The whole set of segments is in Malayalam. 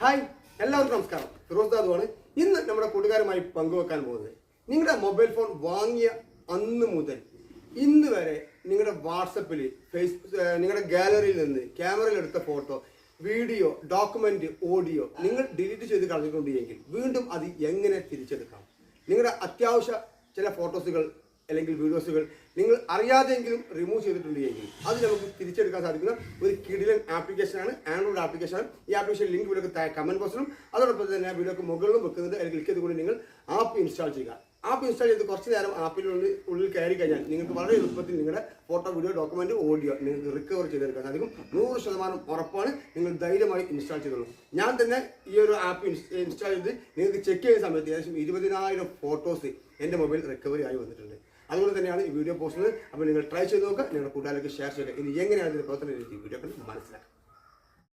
ഹായ് എല്ലാവർക്കും നമസ്കാരം. ഫിറോസ് ദാദുവാണ്. ഇന്ന് നമ്മുടെ കൂട്ടുകാരുമായി പങ്കുവെക്കാൻ പോകുന്നത് നിങ്ങളുടെ മൊബൈൽ ഫോൺ വാങ്ങിയ അന്ന് മുതൽ ഇന്ന് വരെ നിങ്ങളുടെ വാട്സപ്പിൽ ഫേസ്ബുക്ക് നിങ്ങളുടെ ഗാലറിയിൽ നിന്ന് ക്യാമറയിൽ എടുത്ത ഫോട്ടോ വീഡിയോ ഡോക്യുമെന്റ് ഓഡിയോ നിങ്ങൾ ഡിലീറ്റ് ചെയ്ത് കളഞ്ഞിട്ടുണ്ടെങ്കിൽ വീണ്ടും അത് എങ്ങനെ തിരിച്ചെടുക്കാം? നിങ്ങളുടെ അത്യാവശ്യ ചില ഫോട്ടോസുകൾ അല്ലെങ്കിൽ വീഡിയോസുകൾ നിങ്ങൾ അറിയാതെങ്കിലും റിമൂവ് ചെയ്തിട്ടുണ്ടെങ്കിൽ അത് നമുക്ക് തിരിച്ചെടുക്കാൻ സാധിക്കുന്ന ഒരു കിടിലൻ ആപ്ലിക്കേഷനാണ് ആൻഡ്രോയിഡ് ആപ്ലിക്കേഷനാണ് ഈ ആപ്ലിക്കേഷൻ ലിങ്ക് വീഡിയോക്ക് താഴെ കമന്റ് ബോക്സിലും അതോടൊപ്പം തന്നെ വീഡിയോക്ക് മുകളിലും വെക്കുന്നുണ്ട്. അല്ലെങ്കിൽ ക്ലിക്ക് ചെയ്തുകൊണ്ട് നിങ്ങൾ ആപ്പ് ഇൻസ്റ്റാൾ ചെയ്യുക. ആപ്പ് ഇൻസ്റ്റാൾ ചെയ്ത് കുറച്ച് നേരം ആപ്പിനുള്ളിൽ ഉള്ളിൽ കയറി കഴിഞ്ഞാൽ നിങ്ങൾക്ക് വളരെ എളുപ്പത്തിൽ നിങ്ങളുടെ ഫോട്ടോ വീഡിയോ ഡോക്യുമെന്റ് ഓഡിയോ നിങ്ങൾക്ക് റിക്കവർ ചെയ്തെടുക്കാൻ സാധിക്കും. നൂറ് ശതമാനം ഉറപ്പാണ് നിങ്ങൾ ധൈര്യമായി ഇൻസ്റ്റാൾ ചെയ്തോളൂ. ഞാൻ തന്നെ ഈ ഒരു ആപ്പ് ഇൻസ്റ്റാൾ ചെയ്ത് നിങ്ങൾക്ക് ചെക്ക് ചെയ്യുന്ന സമയത്ത് ഏകദേശം ഇരുപതിനായിരം ഫോട്ടോസ് എന്റെ മൊബൈൽ റിക്കവറി ആയി വന്നിട്ടുണ്ട്. അതുകൊണ്ട് തന്നെയാണ് ഈ വീഡിയോ പോസ്റ്റ് അപ്പോൾ നിങ്ങൾ ട്രൈ ചെയ്ത് നോക്കുക നിങ്ങളുടെ കൂട്ടുകാർക്ക് ഷെയർ ചെയ്യുക ഇനി എങ്ങനെയാണ് ഇതിന്റെ പ്രവർത്തന രീതി വീഡിയോ കണ്ട് മനസ്സിലാക്കുക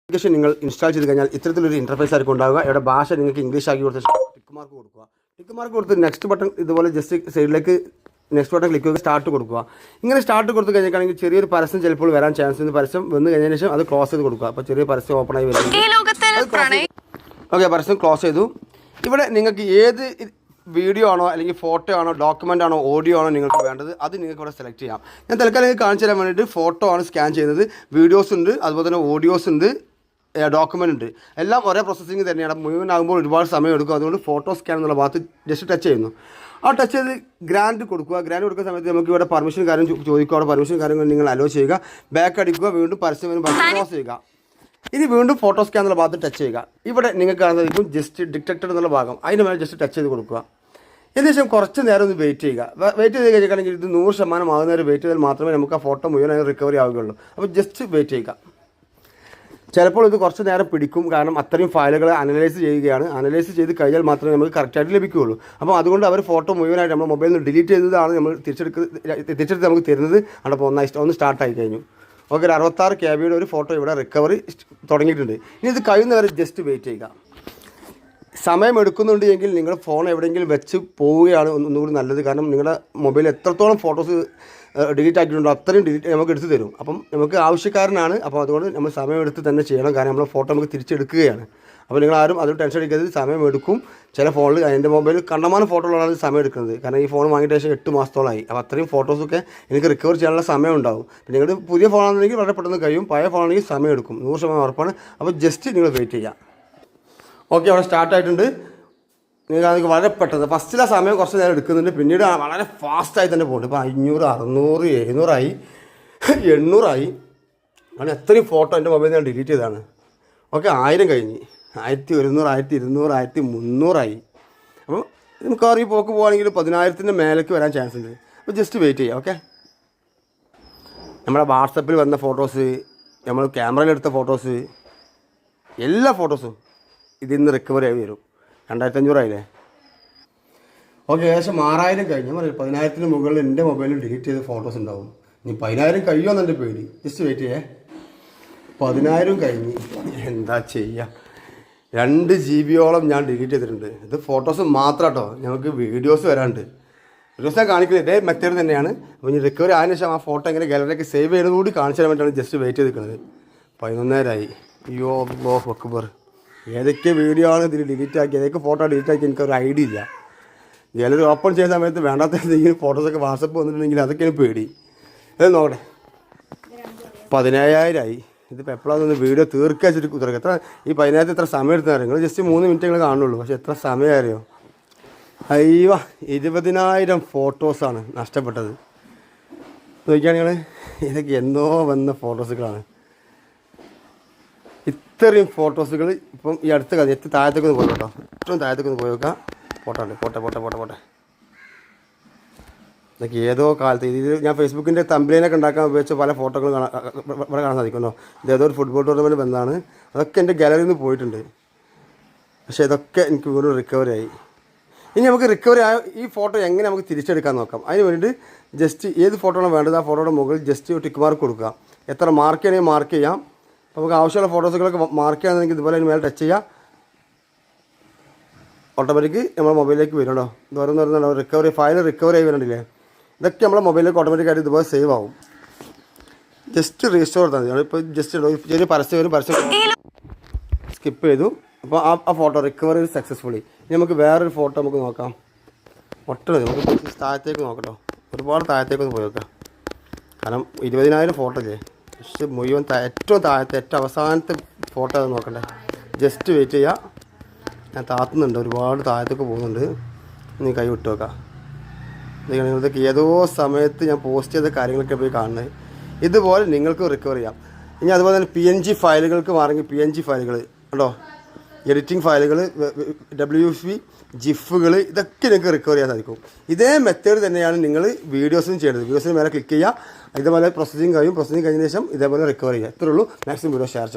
ആപ്ലിക്കേഷൻ നിങ്ങൾ ഇൻസ്റ്റാൾ ചെയ്ത് കഴിഞ്ഞാൽ ഇത്തരത്തിലൊരു ഇന്റർഫേസ് ആയിരിക്കും ഉണ്ടാവുക. ഇവിടെ ഭാഷ നിങ്ങൾക്ക് ഇംഗ്ലീഷ് ആക്കി കൊടുത്ത് ടിക്ക് മാർക്ക് കൊടുക്കുക. ടിക്ക് മാർക്ക് കൊടുത്ത് നെക്സ്റ്റ് ബട്ടൺ ഇതുപോലെ ജസ്റ്റ് സൈഡിലേക്ക് നെക്സ്റ്റ് ബട്ടൺ ക്ലിക്ക് ചെയ്ത് സ്റ്റാർട്ട് കൊടുക്കുക. ഇങ്ങനെ സ്റ്റാർട്ട് കൊടുത്ത് കഴിഞ്ഞാൽ ചെറിയൊരു പരസ്യം ചിലപ്പോൾ വരാൻ ചാൻസ് ഉണ്ട്. പരസ്യം വന്നു കഴിഞ്ഞതിന് ശേഷം അത് ക്ലോസ് ചെയ്ത് കൊടുക്കുക. അപ്പോൾ ചെറിയ പരസ്യം ഓപ്പൺ ആയി വരും ഓക്കെ പരസ്യം ക്ലോസ് ചെയ്തു. ഇവിടെ നിങ്ങൾക്ക് ഏത് വീഡിയോ ആണോ അല്ലെങ്കിൽ ഫോട്ടോ ആണോ ഡോക്യുമെന്റ് ആണോ ഓഡിയോ ആണോ നിങ്ങൾക്ക് വേണ്ടത് അത് നിങ്ങൾക്ക് ഇവിടെ സെലക്ട് ചെയ്യാം. ഞാൻ തൽക്കാലം കാണിച്ചു തരാൻ വേണ്ടിയിട്ട് ഫോട്ടോ ആണ് സ്കാൻ ചെയ്യുന്നത്. വീഡിയോസ് ഉണ്ട് അതുപോലെ തന്നെ ഓഡിയോസ് ഉണ്ട് ഡോക്യുമെന്റ് ഉണ്ട്. എല്ലാം ഒരേ പ്രോസസ്സിങ് തന്നെയാണ്. മുഴുവനാകുമ്പോൾ ഒരുപാട് സമയം എടുക്കും. അതുകൊണ്ട് ഫോട്ടോ സ്കാൻ എന്നുള്ള ഭാഗത്ത് ജസ്റ്റ് ടച്ച് ചെയ്യുന്നു. ആ ടച്ച് ചെയ്ത് ഗ്രാൻഡ് കൊടുക്കുക. ഗ്രാൻഡ് കൊടുക്കുന്ന സമയത്ത് നമുക്ക് ഇവിടെ പെർമിഷൻ കാര്യം ചോദിക്കുക. അവിടെ പെർമിഷൻ കാര്യങ്ങൾ നിങ്ങൾ അലോ ചെയ്യുക. ബാക്ക് അടിക്കുക. വീണ്ടും പരസ്യം വരും ക്ലോസ് ചെയ്യുക. ഇനി വീണ്ടും ഫോട്ടോ സ്കാൻ എന്നുള്ള ഭാഗത്ത് ടച്ച് ചെയ്യുക. ഇവിടെ നിങ്ങൾക്ക് കാണുന്നതായിരിക്കും ജസ്റ്റ് ഡിറ്റക്റ്റഡ് എന്നുള്ള ഭാഗം. അതിന് മേലെ ജസ്റ്റ് ടച്ച് ചെയ്ത് കൊടുക്കുക. ഏകദേശം കുറച്ച് നേരം ഒന്ന് വെയിറ്റ് ചെയ്യുക. വെയിറ്റ് ചെയ്ത് കഴിഞ്ഞിട്ടാണെങ്കിൽ ഇത് നൂറ് ശതമാനം ആകുന്ന വരെ വെയിറ്റ് ചെയ്താൽ മാത്രമേ നമുക്ക് ആ ഫോട്ടോ മുഴുവൻ അതിന് റിക്കവറി ആവുകയുള്ളൂ. അപ്പോൾ ജസ്റ്റ് വെയിറ്റ് ചെയ്യുക. ചിലപ്പോൾ ഇത് കുറച്ച് നേരം പിടിക്കും. കാരണം അത്രയും ഫയലുകൾ അനലൈസ് ചെയ്യുകയാണ്. അനലൈസ് ചെയ്ത് കഴിഞ്ഞാൽ മാത്രമേ നമുക്ക് കറക്റ്റായിട്ട് ലഭിക്കുകയുള്ളൂ. അപ്പോൾ അതുകൊണ്ട് അവർ ഫോട്ടോ മുഴുവനായിട്ട് നമ്മൾ മൊബൈലിൽ നിന്ന് ഡിലീറ്റ് ചെയ്തതാണ് നമ്മൾ തിരിച്ചെടുക്കുന്നത് തിരിച്ചെടുത്ത് നമുക്ക് തരുന്നത്. ഒന്ന് ഒന്നായി ഒന്ന് സ്റ്റാർട്ടായി കഴിഞ്ഞു. ഓക്കെ ഒരു അറുപത്താറ് കെ ബിയുടെ ഒരു ഫോട്ടോ ഇവിടെ റിക്കവറി തുടങ്ങിയിട്ടുണ്ട്. ഇനി ഇത് കഴിയുന്നവരെ ജസ്റ്റ് വെയിറ്റ് ചെയ്യുക. സമയം എടുക്കുന്നുണ്ട് എങ്കിൽ നിങ്ങൾ ഫോൺ എവിടെയെങ്കിലും വെച്ച് പോവുകയാണ് ഒന്നുകൂടി നല്ലത്. കാരണം നിങ്ങളുടെ മൊബൈൽ എത്രത്തോളം ഫോട്ടോസ് ഡിലീറ്റ് ആക്കിയിട്ടുണ്ടോ അത്രയും ഡിലീറ്റ് നമുക്ക് എടുത്തു തരും. അപ്പം നമുക്ക് ആവശ്യക്കാരനാണ്. അപ്പോൾ അതുകൊണ്ട് നമ്മൾ സമയമെടുത്ത് തന്നെ ചെയ്യണം. കാരണം നമ്മൾ ഫോട്ടോ നമുക്ക് തിരിച്ചെടുക്കുകയാണ്. അപ്പോൾ നിങ്ങൾ ആരും അതൊരു ടെൻഷൻ അടിക്കരുത് സമയം എടുക്കും ചില ഫോണിൽ എന്റെ മൊബൈൽ കണ്ടമാനം ഫോട്ടോകളാണ് സമയം എടുക്കുന്നത് കാരണം ഈ ഫോൺ വാങ്ങിയിട്ട് ശേഷം എട്ട് മാസത്തോളമായി അപ്പോൾ അത്രയും ഫോട്ടോസൊക്കെ എനിക്ക് റിക്കവർ ചെയ്യാനുള്ള സമയം ഉണ്ടാവും. നിങ്ങളുടെ പുതിയ ഫോണാണെന്നുണ്ടെങ്കിൽ വളരെ പെട്ടെന്ന് കഴിയും. പഴയ ഫോണാണെങ്കിൽ സമയം എടുക്കും നൂറ് ശതമാനം ഉറപ്പാണ്. അപ്പോൾ ജസ്റ്റ് നിങ്ങൾ വെയിറ്റ് ചെയ്യുക. ഓക്കെ അവിടെ സ്റ്റാർട്ടായിട്ടുണ്ട് നിങ്ങൾക്ക് അതൊക്കെ വളരെ പെട്ടെന്ന്. ഫസ്റ്റിലെ സമയം കുറച്ച് നേരം എടുക്കുന്നുണ്ട്. പിന്നീട് വളരെ ഫാസ്റ്റായി തന്നെ പോകുന്നുണ്ട്. ഇപ്പോൾ അഞ്ഞൂറ് അറുന്നൂറ് എഴുന്നൂറായി. എണ്ണൂറായി. അങ്ങനെ എത്രയും ഫോട്ടോ എന്റെ മൊബൈലിൽ ഞാൻ ഡിലീറ്റ് ചെയ്തതാണ്. ഓക്കെ ആയിരം കഴിഞ്ഞ്. ആയിരത്തി ഒരുന്നൂറ് ആയിരത്തി ഇരുന്നൂറ് ആയിരത്തി മുന്നൂറായി. അപ്പോൾ നമുക്ക് ഈ പോക്ക് പോകുകയാണെങ്കിൽ പതിനായിരത്തിന്റെ മേലേക്ക് വരാൻ ചാൻസ് ഉണ്ട്. അപ്പോൾ ജസ്റ്റ് വെയിറ്റ് ചെയ്യാം ഓക്കെ നമ്മുടെ വാട്സപ്പിൽ വന്ന ഫോട്ടോസ് നമ്മൾ ക്യാമറയിലെടുത്ത ഫോട്ടോസ് എല്ലാ ഫോട്ടോസും ഇതിൽ നിന്ന് റിക്കവറി ആയി വരും. രണ്ടായിരത്തി അഞ്ഞൂറായില്ലേ ഓക്കെ ഏകദേശം ആറായിരം കഴിഞ്ഞു. പറയും പതിനായിരത്തിന് മുകളിൽ എന്റെ മൊബൈലിൽ ഡിലീറ്റ് ചെയ്ത ഫോട്ടോസ് ഉണ്ടാവും. ഇനി പതിനായിരം കഴിയുമെന്ന് എന്റെ പേടി. ജസ്റ്റ് വെയിറ്റ് ചെയ്യേ. പതിനായിരം കഴിഞ്ഞ്. എന്താ ചെയ്യുക രണ്ട് ജി ബിയോളം ഞാൻ ഡിലീറ്റ് ചെയ്തിട്ടുണ്ട്. ഇത് ഫോട്ടോസ് മാത്രം കേട്ടോ ഞങ്ങൾക്ക് വീഡിയോസ് വരാണ്ട്. വീഡിയോസ് ഞാൻ കാണിക്കുന്നത് ഇതേ മെത്തേഡ് തന്നെയാണ്. അപ്പോൾ ഇനി റിക്കവറി ആയതിനു ശേഷം ആ ഫോട്ടോ എങ്ങനെ ഗാലറിയിലേക്ക് സേവ് ചെയ്യുന്നത് കൂടി കാണിച്ചു തരാൻ വേണ്ടിയാണ് ജസ്റ്റ് വെയിറ്റ് ചെയ്ത് നിൽക്കുന്നത് പതിനൊന്നേരായി. യോ ബോ അക്ബർ. ഏതൊക്കെ വീഡിയോ ആണ് ഇതിൽ ഡിലീറ്റ് ആക്കി ഏതൊക്കെ ഫോട്ടോ ഡിലീറ്റ് ആക്കി എനിക്കൊരു ഐഡിയ ഇല്ല. ഗാലറി ഓപ്പൺ ചെയ്യുന്ന സമയത്ത് വേണ്ടാത്ത എന്തെങ്കിലും ഫോട്ടോസൊക്കെ വാട്സപ്പ് വന്നിട്ടുണ്ടെങ്കിൽ അതൊക്കെയാണ് പേടി. ഇത് നോക്കട്ടെ. പതിനായിരമായി ഇതിപ്പോൾ എപ്പോഴാണ് വീഡിയോ തീർക്കാൻ വെച്ചിട്ട് കുതിർക്കുക എത്ര ഈ പതിനായിരത്തി എത്ര സമയം എടുത്താൽ നിങ്ങൾ ജസ്റ്റ് മൂന്ന് മിനിറ്റ് നിങ്ങൾ കാണുള്ളൂ. പക്ഷേ എത്ര സമയം അറിയോ ഇരുപതിനായിരം ഫോട്ടോസാണ് നഷ്ടപ്പെട്ടത്. നോക്കിയാണെങ്കിൽ ഇതൊക്കെ എന്നോ വന്ന ഫോട്ടോസുകളാണ് ഇത്രയും ഫോട്ടോസുകൾ ഇപ്പം ഈ അടുത്ത കഥ എത്തി താഴത്തേക്ക് ഒന്ന് പോയി കേട്ടോ ഏറ്റവും താഴത്തേക്ക് ഒന്ന് പോയി നോക്കാം ഫോട്ടോ ഉണ്ട് പോട്ടെ പോട്ടെ പോട്ടെ പോട്ടെ. ഇതൊക്കെ ഏതോ കാലത്ത് ഇത് ഞാൻ ഫേസ്ബുക്കിന്റെ തമ്പിലൈനൊക്കെ ഉണ്ടാക്കാൻ ഉപയോഗിച്ച പല ഫോട്ടോകളും കാണാൻ ഇവിടെ കാണാൻ സാധിക്കുമല്ലോ. ഇത് ഏതോ ഒരു ഫുട്ബോൾ ടൂർണമെന്റ് ബന്ധമാണ്. അതൊക്കെ എന്റെ ഗാലറിയിൽ നിന്ന് പോയിട്ടുണ്ട്. പക്ഷേ ഇതൊക്കെ എനിക്ക് വീണ്ടും റിക്കവറി ആയി. ഇനി നമുക്ക് റിക്കവറി ആയ ഈ ഫോട്ടോ എങ്ങനെ നമുക്ക് തിരിച്ചെടുക്കാൻ നോക്കാം? അതിന് വേണ്ടിയിട്ട് ജസ്റ്റ് ഏത് ഫോട്ടോ ആണ് വേണ്ടത്? ആ ഫോട്ടോയുടെ മുകളിൽ ജസ്റ്റ് ടിക്ക് മാർക്ക് കൊടുക്കുക. എത്ര മാർക്ക് ചെയ്യണമെങ്കിൽ മാർക്ക് ചെയ്യാം. നമുക്ക് ആവശ്യമുള്ള ഫോട്ടോസുകളൊക്കെ മാർക്ക് ചെയ്യണമെങ്കിൽ ഇതുപോലെ മേലെ ടച്ച് ചെയ്യുക ഓട്ടോമാറ്റിക് നമ്മുടെ മൊബൈലിലേക്ക് വരും കേട്ടോ ദൂരം വരുന്നുണ്ടോ റിക്കവറി ഫയൽ റിക്കവറി ആയി വരുന്നുണ്ടല്ലേ? ഇതൊക്കെ നമ്മുടെ മൊബൈലിലേക്ക് ഓട്ടോമാറ്റിക്കായിട്ട് ഇതുപോലെ സേവ് ആവും. ജസ്റ്റ് റീസ്റ്റോർ എടുത്താൽ മതി. ഇപ്പോൾ ജസ്റ്റ് ചെറിയ പരസ്യം വരും പരസ്യം സ്കിപ്പ് ചെയ്തു. അപ്പോൾ ആ ആ ഫോട്ടോ റിക്കവറി സക്സസ്ഫുള്ളി ഇനി നമുക്ക് വേറൊരു ഫോട്ടോ നമുക്ക് നോക്കാം. ഒട്ടനവധി. നമുക്ക് താഴത്തേക്ക് നോക്കട്ടോ. ഒരുപാട് താഴത്തേക്ക് ഒന്ന് പോയി നോക്കാം. കാരണം ഇരുപതിനായിരം ഫോട്ടോ ഇല്ലേ പക്ഷെ മുഴുവൻ ഏറ്റവും താഴത്തെ ഏറ്റവും അവസാനത്തെ ഫോട്ടോ അത് നോക്കണ്ടേ ജസ്റ്റ് വെയിറ്റ് ചെയ്യുക ഞാൻ താത്തുന്നുണ്ട്. ഒരുപാട് താഴത്തേക്ക് പോകുന്നുണ്ട്. നീ കൈ വിട്ട് വെക്കാം നിങ്ങൾ ഇതൊക്കെ ഏതോ സമയത്ത് ഞാൻ പോസ്റ്റ് ചെയ്ത കാര്യങ്ങളൊക്കെ പോയി കാണുന്നത് ഇതുപോലെ നിങ്ങൾക്ക് റിക്കവർ ചെയ്യാം. ഇനി അതുപോലെ തന്നെ പി എൻ ജി ഫയലുകൾക്ക് മാറെങ്കിൽ പി എൻ ജി ഫയലുകൾ കേട്ടോ എഡിറ്റിംഗ് ഫയലുകൾ ഡബ്ല്യു എഫ് പി ജിഫുകൾ ഇതൊക്കെ നിങ്ങൾക്ക് റിക്കവർ ചെയ്യാൻ സാധിക്കും. ഇതേ മെത്തേഡ് തന്നെയാണ് നിങ്ങൾ വീഡിയോസും ചെയ്യേണ്ടത്. വീഡിയോസിന് മേലെ ക്ലിക്ക് ചെയ്യുക ഇതേപോലെ പ്രോസസ്സിങ് കഴിയും. പ്രോസസ്സിങ് കഴിഞ്ഞ ശേഷം ഇതേപോലെ റിക്കവർ ചെയ്യുക. ഇത്രയുള്ളൂ മാക്സിമം വീഡിയോ ഷെയർ ചെയ്യുക